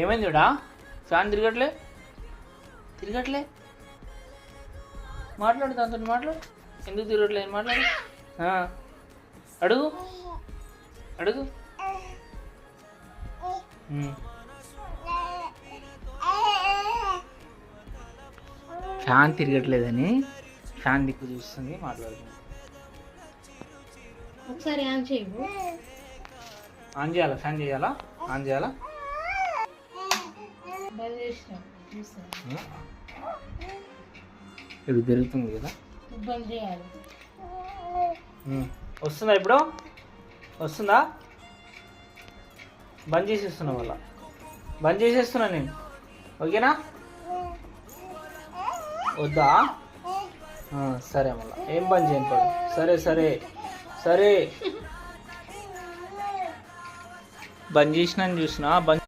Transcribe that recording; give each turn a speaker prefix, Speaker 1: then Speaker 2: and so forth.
Speaker 1: ఏమైంది చూడా? ఫ్యాన్ తిరగట్లే. తిరగట్లే. మాట్లాడు దాంతో మాట్లాడు. ఎందుకు తిరగట్లేదు మాట్లాడు. అడుగు. అడుగు. ఫ్యాన్ తిరగట్లేదని ఫ్యాన్ దిక్కు చూస్తుంది మాట్లాడుతుంది.
Speaker 2: ఒకసారి ఆన్
Speaker 1: చేయాలా? ఫ్యాన్ చేయాలా? ఆన్ చేయాలా? ఇది పెరుగుతుంది కదా?
Speaker 2: బంద్ చేయాలి.
Speaker 1: ఉమ్. వస్తుందా ఇప్పుడు? వస్తుందా? బంద్ చేసేస్తున్నా వల్ల బంద్ చేసేస్తున్నా నేను. ఓకేనా? వద్దా? సరే మళ్ళా. ఏం బంద్ చేయను పడు. సరే సరే. సరే. బంద్ చేసిన చూసిన బంద్